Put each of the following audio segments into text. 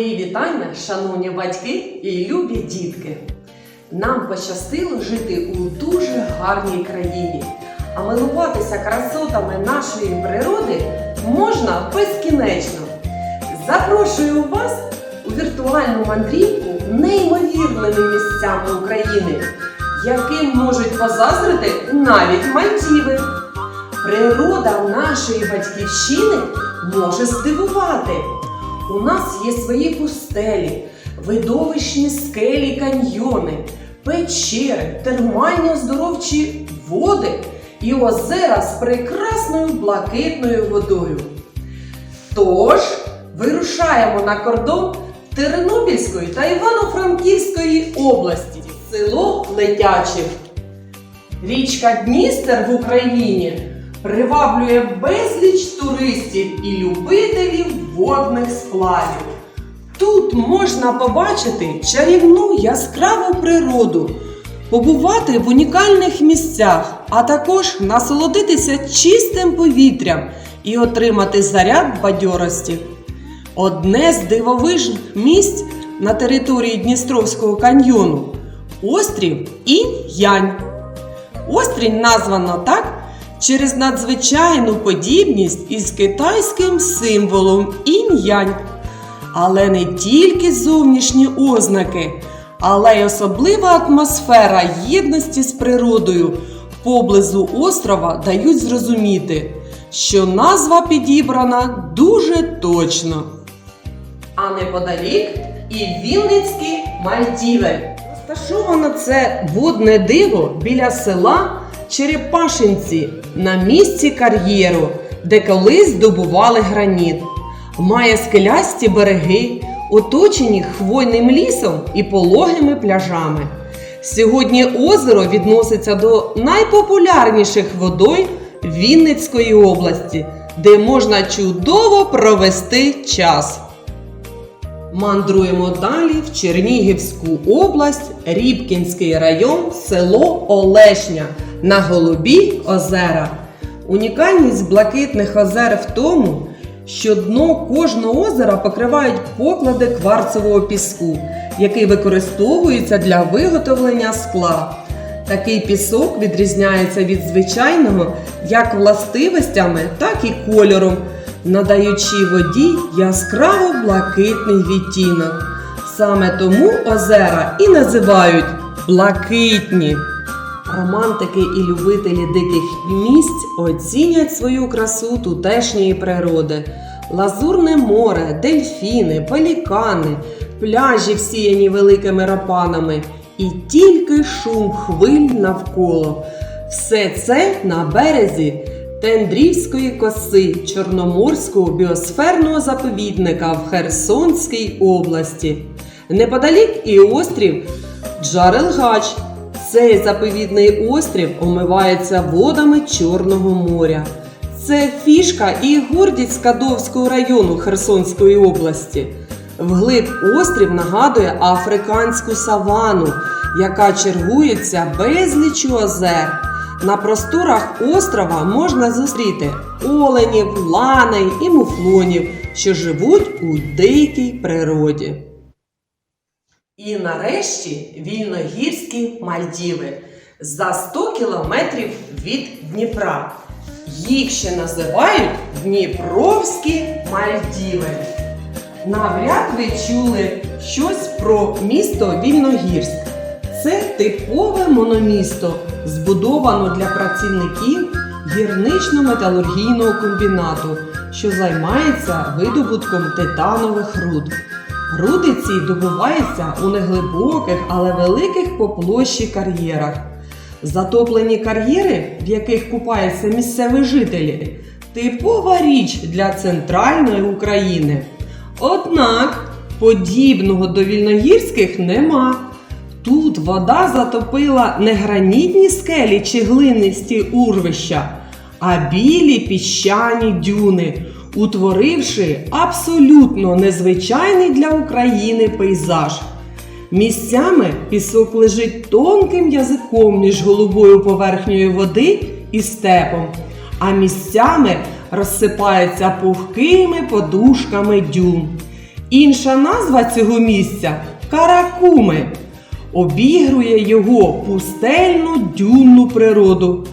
Мої вітання, шановні батьки і любі дітки. Нам пощастило жити у дуже гарній країні, а милуватися красотами нашої природи можна безкінечно. Запрошую вас у віртуальну мандрівку неймовірними місцями України, яким можуть позазрити навіть Мальдіви. Природа нашої батьківщини може здивувати. У нас є свої пустелі, видовищні скелі, каньйони, печери, термальні оздоровчі води і озера з прекрасною блакитною водою. Тож, вирушаємо на кордон Тернопільської та Івано-Франківської області, село Летячів. Річка Дністер в Україні приваблює безліч туристів і любителів водних сплавів. Тут можна побачити чарівну яскраву природу, побувати в унікальних місцях, а також насолодитися чистим повітрям і отримати заряд бадьорості. Одне з дивовижних місць на території Дністровського каньйону острів Інь-Янь. Острів названо так через надзвичайну подібність із китайським символом інь-янь. Але не тільки зовнішні ознаки, але й особлива атмосфера єдності з природою поблизу острова дають зрозуміти, що назва підібрана дуже точно. А неподалік і Вінницькі Мальдіви. Розташовано це водне диво біля села Черепашинці на місці кар'єру, де колись добували граніт. Має скелясті береги, оточені хвойним лісом і пологими пляжами. Сьогодні озеро відноситься до найпопулярніших водой Вінницької області, де можна чудово провести час. Мандруємо далі в Чернігівську область, Рібкінський район, село Олешня на Голубі озера. Унікальність блакитних озер в тому, що дно кожного озера покривають поклади кварцевого піску, який використовується для виготовлення скла. Такий пісок відрізняється від звичайного як властивостями, так і кольором, надаючи воді яскраво блакитний відтінок. Саме тому озера і називають блакитні. Романтики і любителі диких місць оцінять свою красу тутешньої природи. Лазурне море, дельфіни, пелікани, пляжі всіяні великими рапанами і тільки шум хвиль навколо. Все це на березі Тендрівської коси Чорноморського біосферного заповідника в Херсонській області. Неподалік і острів Джарелгач. Цей заповідний острів омивається водами Чорного моря. Це фішка і гордість Скадовського району Херсонської області. Вглиб острів нагадує африканську савану, яка чергується безліччю озер. На просторах острова можна зустріти оленів, ланей і муфлонів, що живуть у дикій природі. І нарешті вільногірські Мальдіви за 100 кілометрів від Дніпра. Їх ще називають Дніпровські Мальдіви. Навряд ви чули щось про місто Вільногірськ. Це типове мономісто, збудовано для працівників гірнично-металургійного комбінату, що займається видобутком титанових руд. Руди ці добуваються у неглибоких, але великих по площі кар'єрах. Затоплені кар'єри, в яких купаються місцеві жителі, типова річ для центральної України. Однак подібного до вільногірських нема. Тут вода затопила не гранітні скелі чи глинисті урвища, а білі піщані дюни, утворивши абсолютно незвичайний для України пейзаж. Місцями пісок лежить тонким язиком між голубою поверхнею води і степом, а місцями розсипається пухкими подушками дюн. Інша назва цього місця Каракуми. Обігрує його пустельну дюнну природу.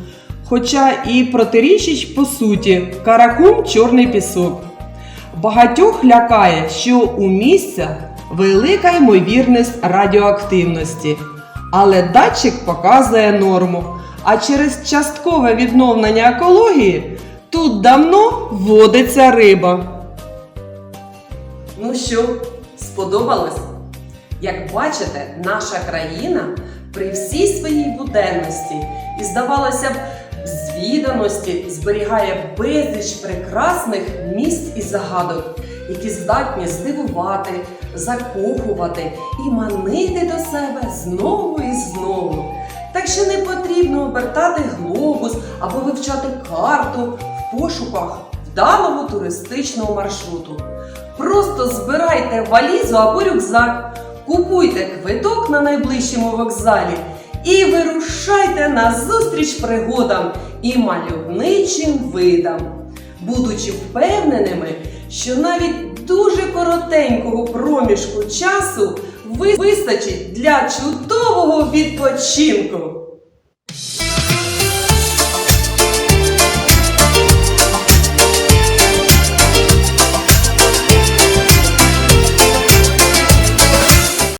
Хоча і протирічить по суті Каракум чорний пісок. Багатьох лякає, що у місця велика ймовірність радіоактивності, але датчик показує норму. А через часткове відновлення екології тут давно водиться риба. Ну що, сподобалось? Як бачите, наша країна при всій своїй буденності і, здавалося б, звіданості зберігає безліч прекрасних місць і загадок, які здатні здивувати, закохувати і манити до себе знову і знову. Так що не потрібно обертати глобус або вивчати карту в пошуках вдалого туристичного маршруту. Просто збирайте валізу або рюкзак, купуйте квиток на найближчому вокзалі і вирушайте назустріч пригодам і мальовничим видам, будучи впевненими, що навіть дуже коротенького проміжку часу ви- вистачить для чудового відпочинку.